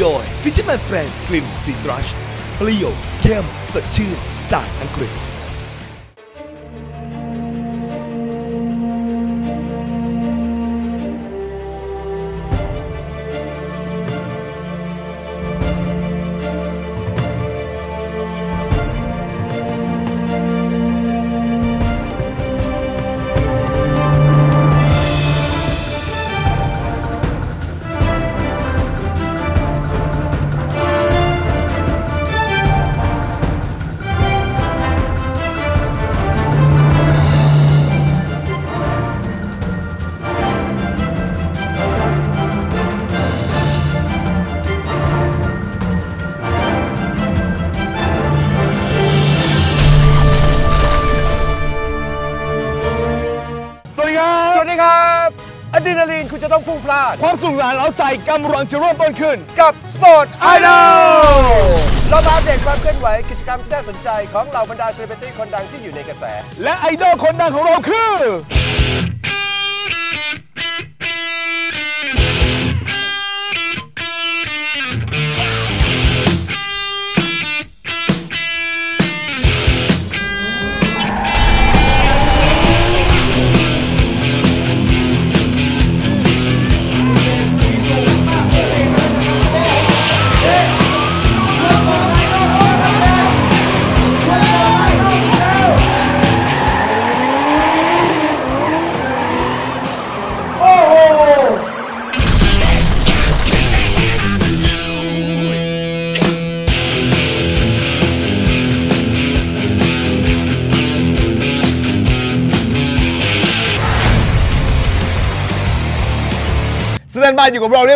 โดย Fisherman Friend กลิ่นซีตรัชเปรี้ยวเข้มสดชื่นจากอังกฤษ ต้องพุ่งพลาด ความสุขสนานเร้าใจกำลังจะเริ่มต้นขึ้น กับสปอร์ตไอดอลเรามาอัปเดตความเคลื่อนไหวกิจกรรมที่น่าสนใจของเหล่าบรรดาเซเลบริตี้คนดังที่อยู่ในกระแส และไอดอลคนดังของเราคือ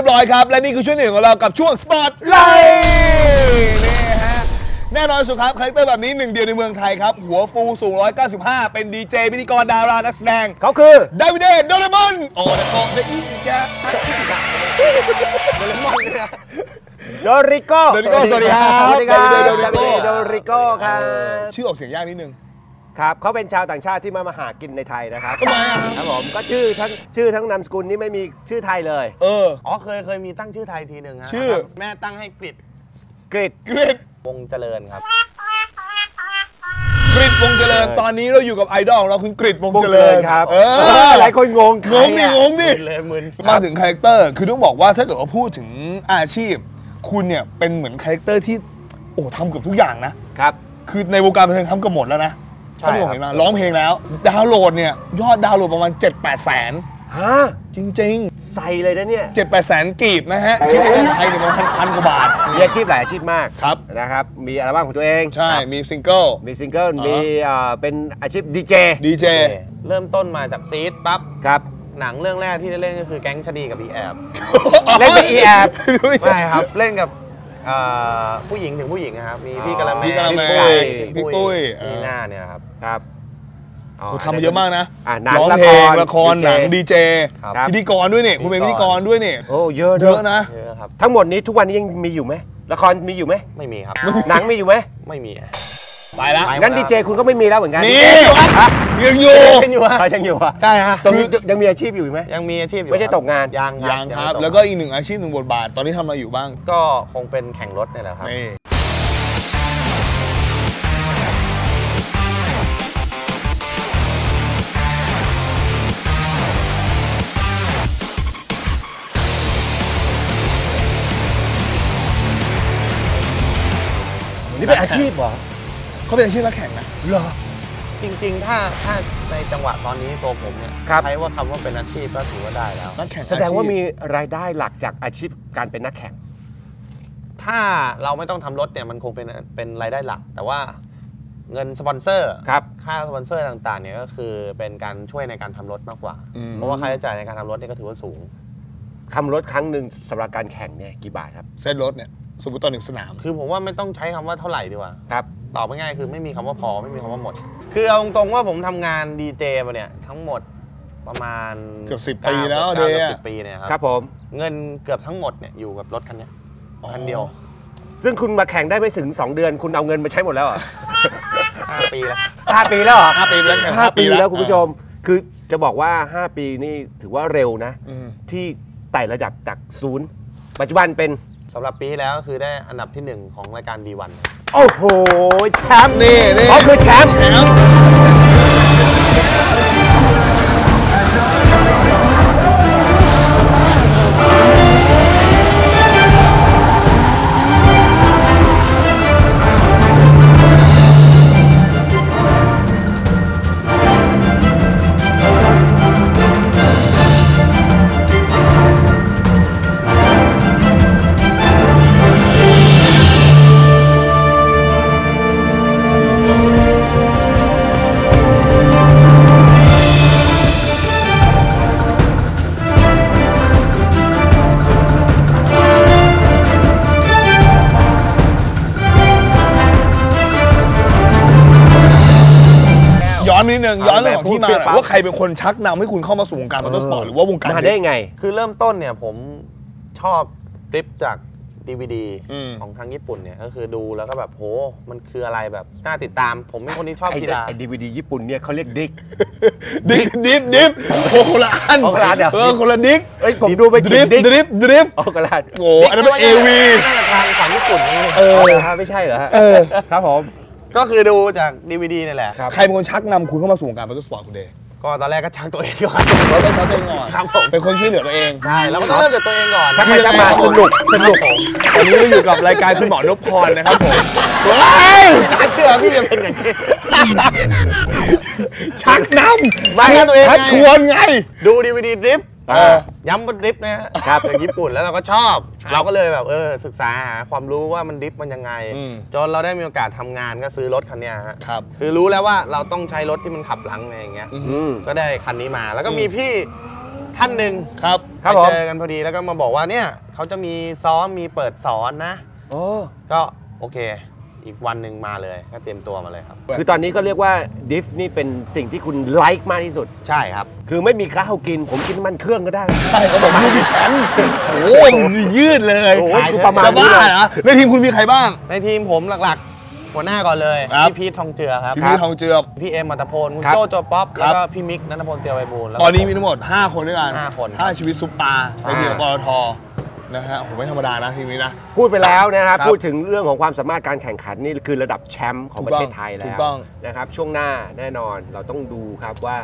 ยอยู่กับเราเรียบร้อยครับ และนี่คือช่วงหนึ่งของเรากับช่วง Spot Light นี่ฮะแน่นอนสุดครับคาแรคเตอร์แบบนี้หนึ่งเดียวในเมืองไทยครับ หัวฟูสูง 195 เป็นดีเจพิธีกรดารานักแสดงเขาคือดาวิดเดโดเรมอนโอ้เดโอเดอีอีกแกโดริโก้โดริโก้สวัสดีครับสวัสดีครับโดริโก้ดาวิดโดริโก้ครับ ชื่อออกเสียงยากนิดนึง ครับเขาเป็นชาวต่างชาติที่มามาหากินในไทยนะครับทำไมอะครับผมก็ชื่อทั้งชื่อทั้งนามสกุลนี่ไม่มีชื่อไทยเลย เออ อ๋อเคยเคยมีตั้งชื่อไทยทีหนึ่งฮะชื่อ ครับแม่ตั้งให้กริดกริดกริดวงเจริญครับ กริดวงเจริญ ตอนนี้เราอยู่กับไอดอลของเราคือกริดวงวงเจเจริริญญครับเอเอออหลายคนงงงงดิงงดิ เลยมึน มาถึงคาแรคเตอร์คือต้องบอกว่าถ้าเกิดว่าพูดถึงอาชีพ คุณเนี่ยเป็นเหมือนคาแรคเตอร์ที่โอ้ทำเกือบทุกอย่างนะ ครับ คือในวงการบันเทิงทำเกือบหมดแล้วนะ ใช่ถ้าที่ผมเห็นมาร้องเพลงแล้ว ดาวน์โหลดเนี่ยยอดดาวน์โหลดประมาณ 7 8แสนฮะจริง ใส่เลยนะเนี่ยๆ 7 8แสนกีบนะฮะคิดเป็นเงินไทยเนี่ยประมาณพันกว่าบาท มีอาชีพหลายอาชีพมากครับ นะครับ มีอัลบั้มของตัวเองใช่มีซิงเกิล มีซิงเกิล อ่ามี มีเอ่อเป็นอาชีพดีเจดีเจเริ่มต้นมาจากซีดปั๊บครับ หนังเรื่องแรกที่ได้เล่นก็คือแก๊งชะนีกับอีแอบ เล่นเป็นอีแอบ ไม่ครับ เล่นกับเอ่อ ผู้หญิงถึงผู้หญิงนะครับ มีพี่กะละแมพี่กะละแมพี่พี่ปุ้ปุ้ยยเออพี่หน้าเนี่ยครับครับอ๋อเขาทำมาเยอะมากนะอะหนังร้องละเพคลงรละครหนังดีเจครับพิธีกรด้วยเนี่ยคุณเป็นพิธีกรด้วยเนี่ยโอ้เยอะเยอะนะเยอะครับทั้งหมดนี้ทุกวันนี้ยังมีอยู่ไหมละครมีอยู่ไหมไม่มีครับหนังมีอยู่ไหมไม่มีอะ ไปละไปงั้นดีเจคุณก็ไม่มีแล้วเหมือนกันนี่ฮะยังอยู่เล่นอยู่ใครฮะยังอยู่อะใช่ฮะตรงนี้ยังมีอาชีพอยู่ไหมยังมีอาชีพอยู่ไม่ใช่ครับตกงานยังยังครับไม่ตแล้วก็อีกหนึ่งอาชีพหนึ่งบทบาท ตอนนี้ทำอะไรอยู่บ้าง ก็คงเป็นแข่งรถเนี่ยแหละครับนี่นี่เป็นอาชีพเหรอ เขาเป็นอาชีพนักแข่งนะเหรอจริง ๆ ถ้าถ้าในจังหวะตอนนี้ตัวผมเนี่ยครับ ใช้ว่าคำว่าเป็นอาชีพก็ถือว่าได้แล้ว นักแข่งแสดงว่าอชีพมีรายได้หลักจากอาชีพการเป็นนักแข่ง ถ้าเราไม่ต้องทำรถเนี่ยมันคงเป็นเป็นรายได้หลัก แต่ว่าเงินสปอนเซอร์ครับ ค่าสปอนเซอร์ต่างๆเนี่ยก็คือเป็นการช่วยในการทำรถมากกว่า อืม เพราะว่าค่าใช้จ่ายในการทำรถเนี่ยก็ถือว่าสูง ทำรถครั้งหนึ่งสำหรับการแข่งเนี่ยกี่บาทครับ เส้นรถเนี่ยสมมติตอนหนึ่งสนาม คือผมว่าไม่ต้องใช้คำว่าเท่าไหร่ดีกว่า ครับ ตอบง่ายๆคือไม่มีคำว่าพอไม่มีคำว่าหมด คือเอาตรงๆว่าผมทำงานดีเจมาเนี่ยทั้งหมดประมาณเกือบ10ปีก้าแล้วเกือบเดย์อะสิบปีเนี่ยคครัรับบผมเงินเกือบทั้งหมดเนี่ยอยู่กับรถคันเนี้ยคันเดียว ซึ่งคุณมาแข่งได้ไม่ถึง 2 เดือน คุณเอาเงินมาใช้หมดแล้วเหรอห้าปีแล้วห้าปีแล้วเหรอห้าปีแล้วแข่งห้าห้าปีปีแล้วแล้วคุณผู้ชม คือจะบอกว่า 5 ปีนี่ถือว่าเร็วนะอืมที่ไต่ระดับจากศูนย์ปัจจุบันเป็นสำหรับปีที่แล้วก็คือได้อันดับที่หนึ่งของรายการ D1 โอ้โห แชมป์นี่นี่เขาคือแชมป์แชมป์ นนิดนึงย้อนเรื่องของที่มาหน่อยว่าใครเป็นคนชักนำให้คุณเข้ามาสู่วงการมอเตอร์สปอร์ตหรือว่าวงการมาได้ไง คือเริ่มต้นเนี่ยผมชอบคลิปจาก DVD อืมของทางญี่ปุ่นเนี่ยก็คือดูแล้วก็แบบโหมันคืออะไรแบบน่าติดตาม ผมเป็นคนที่ชอบไอ้กีฬาไอ้ดีวีดีญี่ปุ่นเนี่ยเขาเรียกดิกดิฟดิฟดิฟโอ้คนละอันอ๋อคนละอันเหรอเออคนละดิฟเอ้ยผมดูไปดกี่ริฟดิกดริฟดริฟโอ้กระดาษโอ้อันนั้นเป็นเอวีน่าจะทางฝั่งญี่ปุ่นนี่เออไม่ใช่เหรอฮะครับผม ก็คือดูจาก DVD นี่แหละครับใครเป็นคนชักนำคุณเข้ามาสู่วงการมอเตอร์สปอร์ตคุณเดย์ก็ตอนแรกก็ชักตัวเองก่อนเราต้องชักตัวเองก่อนครับผมเป็นคนช่วยเหลือตัวเองใช่แล้วมันต้องเริ่มจากตัวเองก่อนชักไปชักมาสนุกสนุกตอนนี้เราอยู่กับรายการคุณหมอนพพรนะครับผมว้ายไม่เชื่อพี่จะเป็นอย่างนี้ชักนำไม่ชักตัวเองไงชักชวนไง ดู DVD ดริฟต์เออ ย้ำว่าดริฟต์นะฮะครับจากญี่ปุ่นแล้วเราก็ชอบ เราก็เลยแบบเออศึกษาหาความรู้ว่ามันดริฟต์มันยังไงอืมจนเราได้มีโอกาสทำงานก็ซื้อรถคันเนี้ยฮะครับคือรู้แล้วว่าเราต้องใช้รถที่มันขับหลังอะไรอย่างเงี้ยอืมก็ได้คันนี้มาแล้วก็มีพี่ท่านหนึ่งครับครับไปผมเจอกันพอดีแล้วก็มาบอกว่าเนี่ยเขาจะมีซ้อมมีเปิดสอนนะโอ้ก็โอเค อีกวันหนึ่งมาเลยก็เตรียมตัวมาเลยครับ คือตอนนี้ก็เรียกว่าดิฟนี่เป็นสิ่งที่คุณไลค์มากที่สุด ใช่ครับ คือไม่มีข้าวกิน ผมกินน้ำมันเครื่องก็ได้ใช่เขาบอกยูมีแขนโอ้โหมันยืดเลยโอ้โหตายเถอประมาณจะนี้บ้าเลยเหรอในทีมคุณมีใครบ้าง ในทีมผมหลักๆ หัวหน้าก่อนเลยครับพี่พีททองเจือครับพี่พี่ทองเจือบพี่เอ็มมัตตพลคุณครับโจโจป๊อปครัแล้วบก็พี่มิกนันทพลเตียวไวบูลย์แล้วก็ตอนนี้มีทั้งหมด 5 คนด้วยกันห้าคนห้าชีวิตซุปตาร์ในทีมของปอ่าตท นะฮะโอ้โหไม่ธรรมดานะทีมนี้นะ พูดไปแล้วนะครับครับพูดถึงเรื่องของความสามารถการแข่งขันนี่คือระดับแชมป์ของถูปกระต้องเทศไทยแล้ถูวกต้องนะครับช่วงหน้าแน่นอนเราต้องดูครับว่า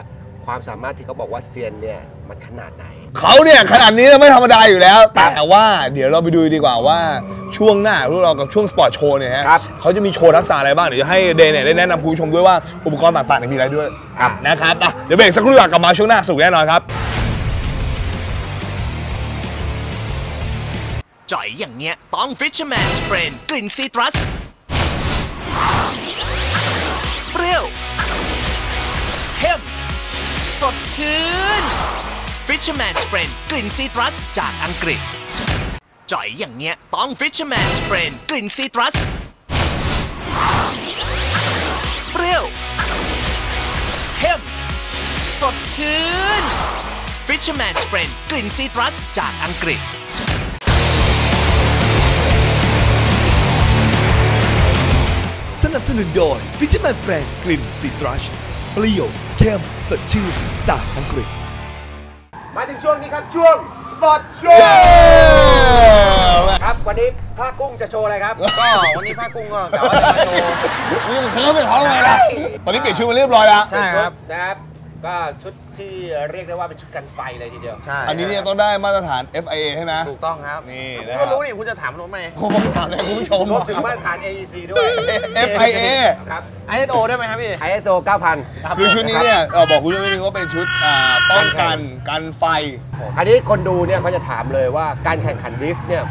ความสามารถที่เขาบอกว่าเซียนเนี่ยมันขนาดไหนเขาเนี่ยขนาดนี้ไม่ธรรมดาอยู่แล้ว แต่ว่าเดี๋ยวเราไปดูดีกว่าว่าช่วงหน้าพวกเรากับช่วงสปอร์ตโชว์เนี่ยฮะครับเขาจะมีโชว์ทักษะอะไรบ้างเดี๋ยวจะให้เดย์เนี่ยได้แนะนำคุณผู้ชมด้วยว่าอุปกรณ์ต่างๆเนี่ยมีอะไรด้วยครับนะครับอะเดี๋ยวเบรกสักครู่ก่อนกลับมาช่วงหน้าสนุกแน่นอนครับ จ่อยอย่างเงี้ย ต้อง Fisherman's Friend กลิ่นซีตรัส เปรี้ยวเข้มสดชื่น Fisherman's Friend กลิ่นซีตรัส จากอังกฤษ จ่อยอย่างเงี้ย ต้อง Fisherman's Friend กลิ่นซีตรัส เปรี้ยวเข้มสดชื่น Fisherman's Friend กลิ่นซีตรัส จากอังกฤษ นับสนุนโดย Fisherman Friend กลิ่นซีตรัสเปรี้ยวเข้มสดชื่นจากอังกฤษ มาถึงช่วงนี้ครับ ช่วงสปอร์ตโชว์ครับวันนี้พระกุ้งจะโชว์อะไรครับ ก็วันนี้ภาคกุ้งก็กะว่าจะมาโชว์ มึงจะมาเคิร์ฟไปเขาทำไมล่ะตอนนี้เปลี่ยนชุดมาเรียบร้อยแล้ว ใช่ครับ นะครับ ก็ชุดที่เรียกได้ว่าเป็นชุดกันไฟเลยทีเดียว ใช่อันนี้เนี่ยต้องได้มาตรฐาน FIA ใช่ไหมถูกต้องครับนี่คุณนะคก็รับรู้นี่คุณจะถามรู้ไหมผมถามเลยคุณผู้ชม รวมถึงมาตรฐาน AEC ด้วย FIA ครับ ISO ได้ไหมครับพี่ ISO 9000คือชุดนี้เนี่ยเอ่อบอกคุณผู้ชมนิดนึงว่าเป็นชุดอ่าป้องกันกันไฟ คราวนี้คนดูเนี่ยเขาจะถามเลยว่าการแข่งขันดริฟต์เนี่ย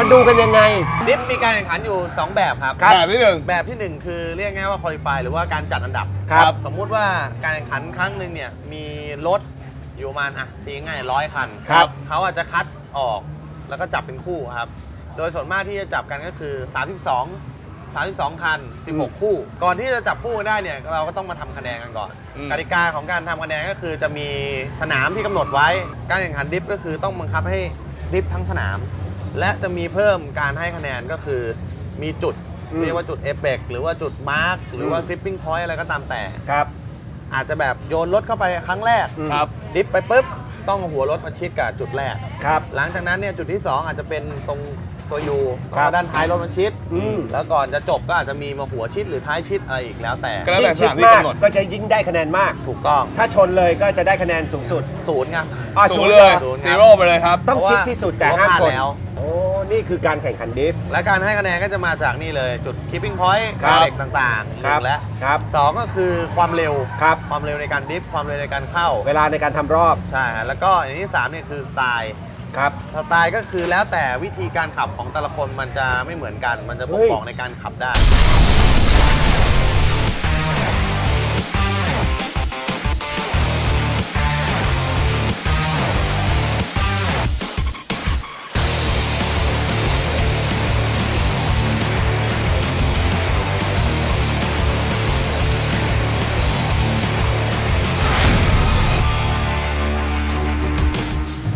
มันดูกันยังไง ดิฟมีการแข่งขันอยู่ 2 แบบครับ แบบที่หนึ่งแบบที่1คือเรียกง่ายว่า qualify หรือว่าการจัดอันดับครับ สมมุติว่าการแข่งขันครั้งหนึ่งเนี่ยมีรถอยู่ประมาณอะตีง่ายร้อยคันครับเขาอาจจะคัดออกแล้วก็จับเป็นคู่ครับ โดยส่วนมากที่จะจับกันก็คือ 32 32 คัน 16 คู่ ก่อนที่จะจับคู่กันได้เนี่ยเราก็ต้องมาทำคะแนนกันก่อนอืมกติกาของการทำคะแนนก็คือจะมีสนามที่กำหนดไว้ การแข่งขันดริฟต์ก็คือต้องบังคับให้ดริฟต์ทั้งสนาม และจะมีเพิ่มการให้คะแนนก็คือมีจุด อืมเรียกว่าจุดเอเ c หรือว่าจุดมาร์กหรือว่าอืมฟลิปปิ้งพอยต์อะไรก็ตามแต่ ครับ อาจจะแบบโยนรถเข้าไปครั้งแรกครับ ดิฟไปปุ๊บ ต้องหัวรถมาชิดกับจุดแรก ครับ หลังจากนั้นเนี่ยจุดที่ 2 อาจจะเป็นตรง โซยูครับด้านท้ายรถมาชิด อืมแล้วก่อนจะจบก็อาจจะมีมาหัวชิดหรือท้ายชิดอะไรอีกแล้วแต่ ก็แล้วแต่สชิดถานที่มากกำหนด ก็จะยิ่งได้คะแนนมาก ถูกต้องถ้าชนเลยก็จะได้คะแนนสูงสุดศูนย์ครับ อะศูนย์เลยศูนย์ครับ ซีโร่ไปเลยครับ ต้องชิดที่สุดแต่ห้ามชนแล้ว โอ้ นี่คือการแข่งขันดิฟ และการให้คะแนนก็จะมาจากนี่เลยจุด keeping point ครับ เหล็กต่างๆครับหนึ่งและครับ สองก็คือความเร็ว ครับ ความเร็วในการดิฟ ความเร็วในการเข้า เวลาในการทำรอบ ใช่ฮะแล้วก็อย่างที่สามเนี่ยคือสไตล์ ครับสไตล์ก็คือแล้วแต่วิธีการขับของแต่ละคนมันจะไม่เหมือนกัน มันจะบ่งเฮ้ยบอกในการขับได้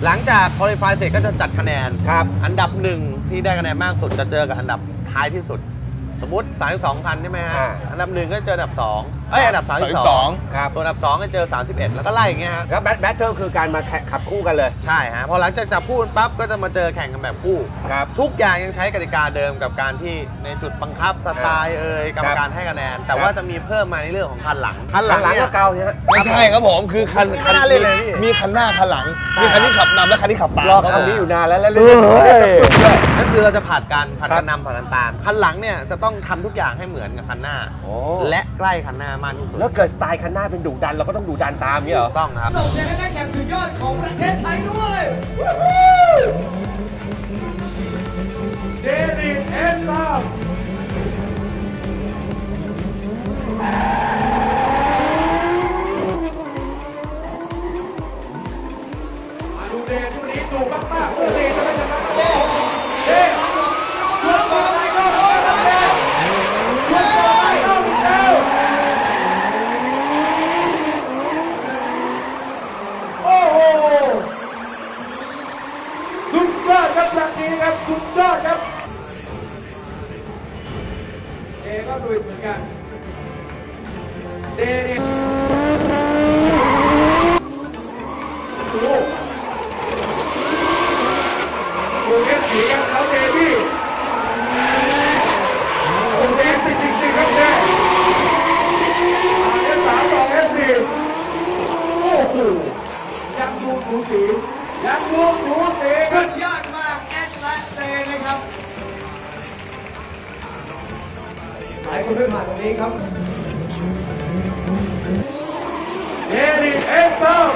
หลังจากคอลิฟายเสร็จก็จะจัดคะแนนครับ อันดับหนึ่งที่ได้คะแนนมากสุดจะเจอกับอันดับท้ายที่สุด สมมติ 32คันใช่ไหมฮะ อ่า อันดับหนึ่งก็เจออันดับ2เอ้ยอันดับ 32 ครับ ส่วนอันดับ2ก็เจอ 31 แล้วก็ไล่อย่างเงี้ยฮะแล้วแบทแบทเทิลคือการมาแข่งขับคู่กันเลย ใช่ฮะพอหลังจากจับคู่กันปั๊บก็จะมาเจอแข่งกันแบบคู่ ครับ ทุกอย่างยังใช้กติกาเดิมกับการที่ในจุดบังคับสไตล์เอ่ยกรรมการให้คะแนน แต่ว่าจะมีเพิ่มมาในเรื่องของคันหลังคันหลังหลังเนี่ก็ยเกาเนี่ยฮะไม่ใช่ครับผมคือคันไม่น่าเล่นเลยพี่มีคันหน้าคันหลังมีคันที่ขับนำและคันที่ขับตามรอครับผมคำนี้อยู่นานแล้วแล้วเฮ้ยก็คือเราจะผัดกันผัดครักับนนำผัดกันตามคันหลังเนี่ยจะต้องทำทุกอย่างให้เหมือนกับคันหน้าโอ้และใกล้คันหน้ามากที่สุดแล้วเกิดสไตล์คันหน้าเป็นดุดันเราก็ต้องดุดันตามเนี่ยเหรอถูกต้องครับ ส่งเสียงให้นักแข่งสุดยอดของประเทศไทยด้วยเดวิดเอสตาร์มาดูเดนที่วันนี้ดูมากๆโอ้เดนจะไม่ชนะเดนเดนช่วงต่อไปก็โอ้ยเดนช่วงต่อไปก็เดน โอ้โห สุดยอ ดครับจากนี้ครับสุดยอดครับ เอก็สวิสเหมือนกันเดเนี่ย คนไม่ผ่านตรงนี้ครับเดนิเอสเตอร์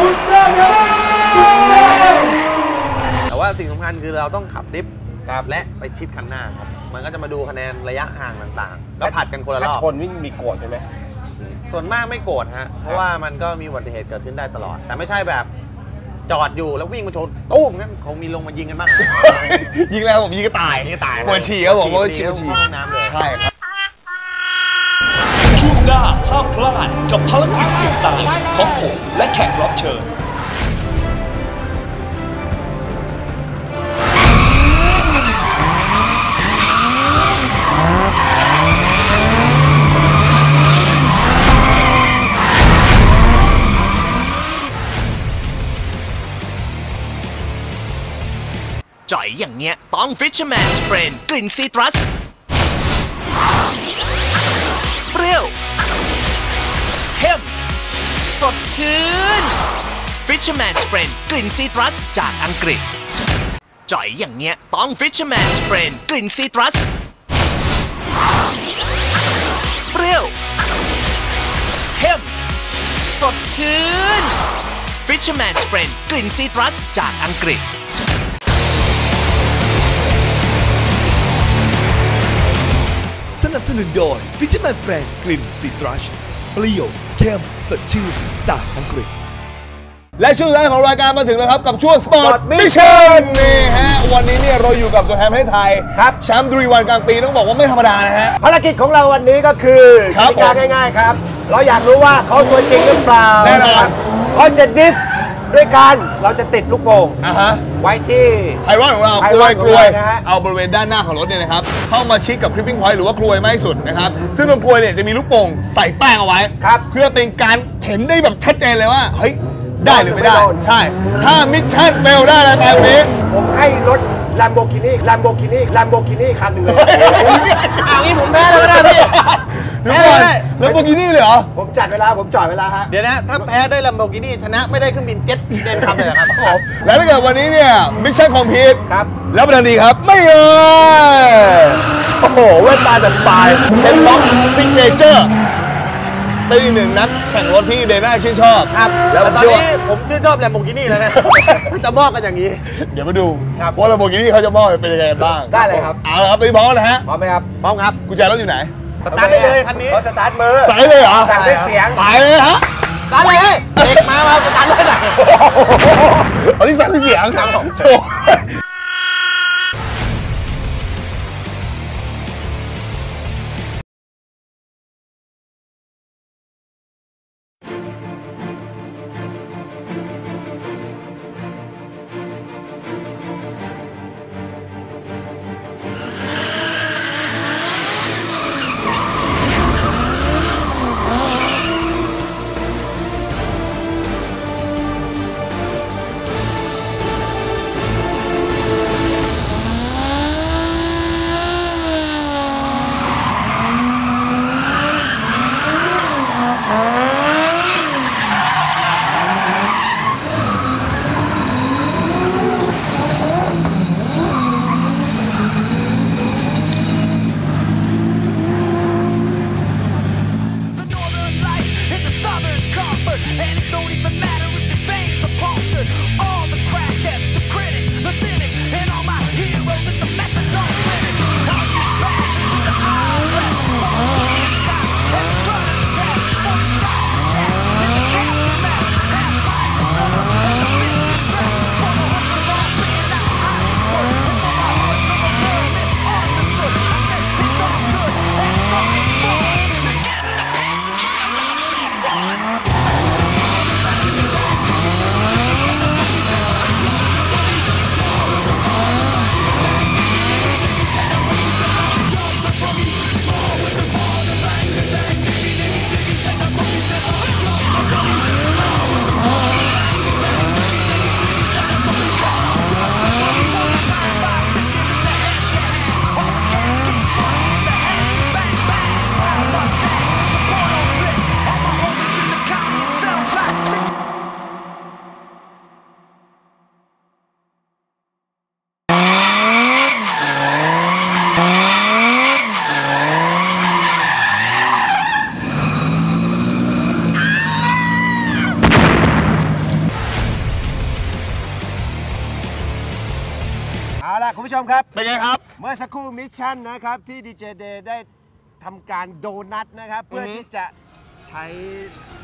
สุดยอดครับสุดยอดแต่ว่าสิ่งสำคัญคือเราต้องขับดิฟครับและไปชิดคันหน้าครับ มันก็จะมาดูคะแนนระยะห่างต่างๆ ก็ผัดกันคนละรถ้าอบชนไม่มีโกรธใช่ไหมส่วนมากไม่โกรธฮะ เพราะว่ามันก็มีอุบัติเหตุเกิดขึ้นได้ตลอด แต่ไม่ใช่แบบ จอดอยู่แล้ววิ่งมาชนตุ้มนั่นคงมีลงมายิงกันบ้างอะ ยิงแล้วผมยิงก็ตายยิงก็ตายปวดฉี่ครับผมปปววดดฉี่ฉี่ปวดฉี่เข้าห้องน้ำเลย ใช่ครับ ช่วงหน้าห้ามพลาดกับภารกิจเสี่ยงตายของผมและแขกรับเชิญ จ่อยอย่างเงี้ย ต้อง Fisherman's Friend กลิ่นซีตรัส เปรี้ยว เข้ม สดชื่น Fisherman's Friend กลิ่นซีตรัส จากอังกฤษ จ่อยอย่างเงี้ย ต้อง Fisherman's Friend กลิ่นซีตรัส เปรี้ยว เข้ม สดชื่น Fisherman's Friend กลิ่นซีตรัส จากอังกฤษ นับสนุนโดยฟิชแมนแฟรงกลิ่นซีตรัชเปรี้ยวเข้มสดชื่นจากอังกฤษ และช่วงท้ายของรายการมาถึงแล้วครับ กับช่วง Sport Sport Mission Mission นี่ฮะ วันนี้เนี่ยเราอยู่กับตัวแทนประเทศไทยครับ แชมป์ดรีวันกลางปีต้องบอกว่าไม่ธรรมดานะฮะ ภารกิจของเราวันนี้ก็คือกครับติกาง่ายๆครับ เราอยากรู้ว่าเขาตัวจริงหรือเปล่าแน่นอนะครับเขาจะดิฟ ด้วยการเราจะติดลูกโป่งอะฮะ ไว้ที่ ไพรอนของเราไพกลรวอยนกลวยของเรานะฮะ เอาบริเวณด้านหน้าของรถเนี่ยนะครับ เข้ามาชิดกับคลิปปิ้งพอยต์หรือว่ากลวยมากที่สุดนะครับ ซึ่งตรงกลวยเนี่ยจะมีลูกโป่งใส่แป้งเอาไว้ ครับเพื่อเป็นการเห็นได้แบบชัดเจนเลยว่า เฮ้ย ได้หรือไม่ได้ โดนใช่ ถ้ามิชชั่นเฟลได้แล้วในวันนี้ ผมให้รถ Lamborghini Lamborghini Lamborghini คันหนึ่งเลย เอางี้ผมแพ้แล้วก็ได้พี่เดี๋ยวก่อน แล้วโบกินี่เลยเหรอ ผมจัดเวลาผมจอดเวลาฮะ เดี๋ยวนะ ถ้าแพ้ด้วย Lamborghini ชนะไม่ได้เครื่องบินเจ็ตเดนคำเลยเหรอครับแล้วถ้าเกิดวันนี้เนี่ยมิชชั่นคอมพลีทครับ แล้วประเด็นดีครับ ไม่เลยโอ้โหเว้นตาจากสไตล์เป็นล็อกซิกเนเจอร์เป็นอีกหนึ่งนักแข่งรถที่เดน่าชื่นชอบครับแล้วแต่ผมตอนเชื่อนี้ว่าผมชื่นชอบ Lamborghini แล้วนะถ้าจะมอบกันอย่างนี้ เดี๋ยวมาดูครับว่าระบบกินี่เขาจะมอบเป็นยังไงบ้าง ได้เลยครับ เอาละครับตอนนี้พร้อมแล้วนะฮะ พร้อมไหมครับ พร้อมครับกุญแจรถอยู่ไหน สตาร์ทได้เลยคันนี้เขาสตาร์ทมือสายเลยเหรอสั่งด้วยเสียงตายเลยฮะสตาร์ทเลยเฮ้ยเด็กมามาสตาร์ทเลยหน่อยอันนี้สั่งด้วยเสียงครับผม เอาล่ะ คุณผู้ชมครับ เป็นไงครับ เมื่อสักครู่มิชชั่นนะครับ ที่ดีเจเดย์ได้ทำการโดนัทนะครับ เพื่ออฮึที่จะใช้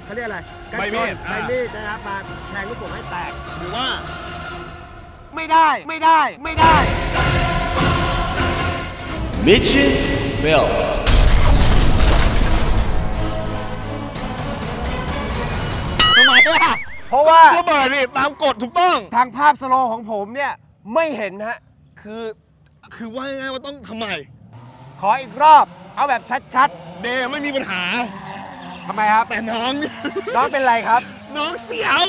เขาเรียกอะไรกันใบชมีนดใบอ่ามีดนะครับมาแทงลูกโป่งให้แตกหรือว่า ไม่ได้ไม่ได้ไม่ได้ Mission failed ทำไมล่ะเพราะว่าระเบิดนี่ตามกฎถูกต้อง ทางภาพสโลว์ของผมเนี่ย ไม่เห็นฮะ คือคือว่าง่ายๆว่าต้องทำไมขออีกรอบ เอาแบบชัดเดย์ไม่มีปัญหา ๆทำไมครับ แต่น้องน้องเป็นไรครับ น้องเสียว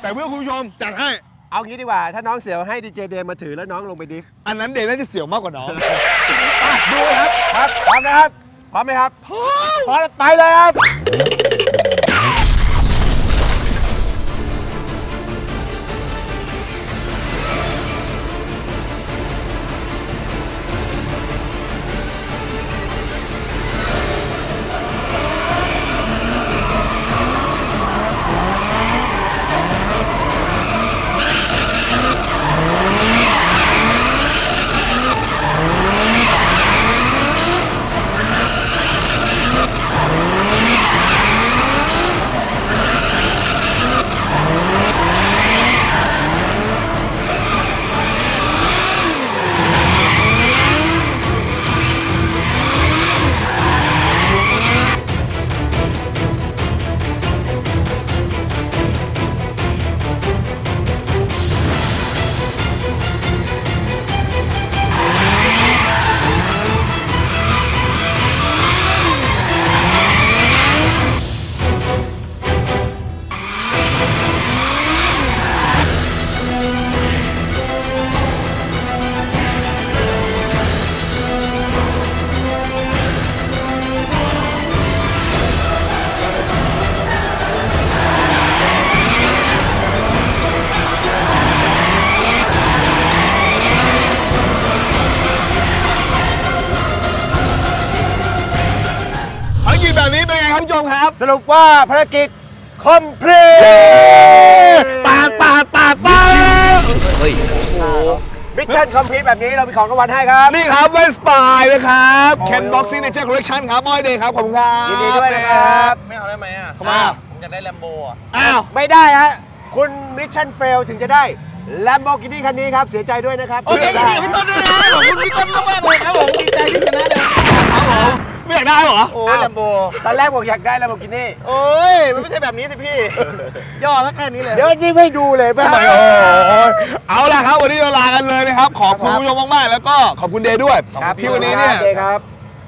แต่เพื่อคุณผู้ชมจัดให้ เอางี้ดีกว่า ถ้าน้องเสียวให้ดีเจเดย์มาถือแล้วน้องลงไปดิฟอันนั้นเดย์น่าจะเสียวมากกว่าน้องอะดูเลยครับ ครับพร้อมนะครับพร้อมไหมครับพร้อมพร้อมไปเลยครับ สรุปว่าภารกิจคอมพลีทปาดปาดปาดปาดมิชชั่นคอมพลีทแบบนี้เรามีของรางวัลให้ครับ นี่ครับเวสปายนะครับเคนบ็อกซิ่งเนเจอร์คอลเลคชันครับมอยเดย์ครับ ขอบคุณครับยินดีด้วยนะครับ ไม่เอาได้ไหมอะทำไมอะผมอยากได้แลมโบอะ อ้าว ไม่ได้ฮะ คุณมิชชั่นเฟลถึงจะได้ Lamborghini คันนี้ครับ เสียใจด้วยนะครับโอเคยินดีกับพี่ต้นด้วยนะขอบคุณพี่ต้นมากๆเลยครับผมดีใจที่ชนะเลยครับผมไม่อยากได้เหรอ โอ้ยแลมโบตอนแรกบอกอยากได้ Lamborghini โอ้ย มันไม่ใช่แบบนี้สิพี่ ย่อสักแค่นี้เลย เดี๋ยวนี่ไม่ดูเลยป่ะโอ้โหเอาล่ะครับวันนี้เราลากันเลยนะครับ ขอบคุณผู้ชมมากๆ แล้วก็ขอบคุณเดย์ด้วยครับที่วันนี้เนี่ยโอเคครับ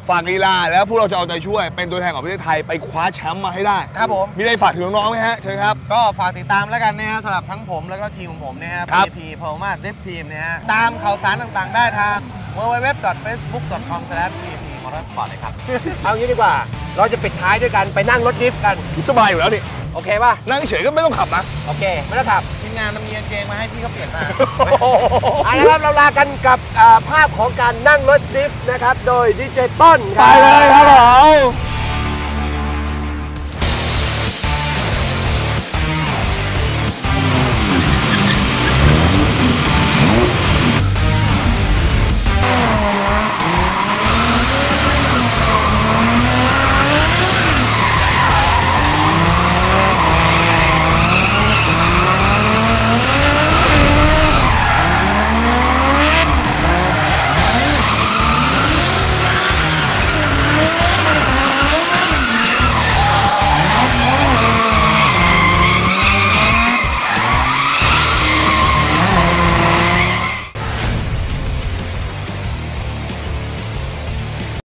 ฝากลีลาแล้วพวกเราจะเอาใจช่วย เป็นตัวแทนของประเทศไทยไปคว้าแชมป์มาให้ได้ครับผม มีอะไรฝากถึงน้องๆไหมฮะเชิญครับ ก็ฝากติดตามแล้วกันนะฮะสำหรับทั้งผมแล้วก็ทีมของผมนะฮะครับ ทีพอมาเดฟทีมนะฮะตามข่าวสารต่างๆ ได้ทาง www.facebook.com/ptmotorsport เลยครับ เอางี้ดีกว่า เราจะปิดท้ายด้วยกันไปนั่งรถดิฟต์กันสบายอยู่แล้วนี่โอเคป่ะ นั่งเฉยก็ไม่ต้องขับนะ โอเค ไม่ต้องขับทีม งานมีกางเกงมาให้พี่เขาเปลี่ยนมาเอาละครับเราลากันกับอ่าภาพของการนั่งรถดิฟต์นะครับ โดยดีเจต้นคไปรับ เลยครับผม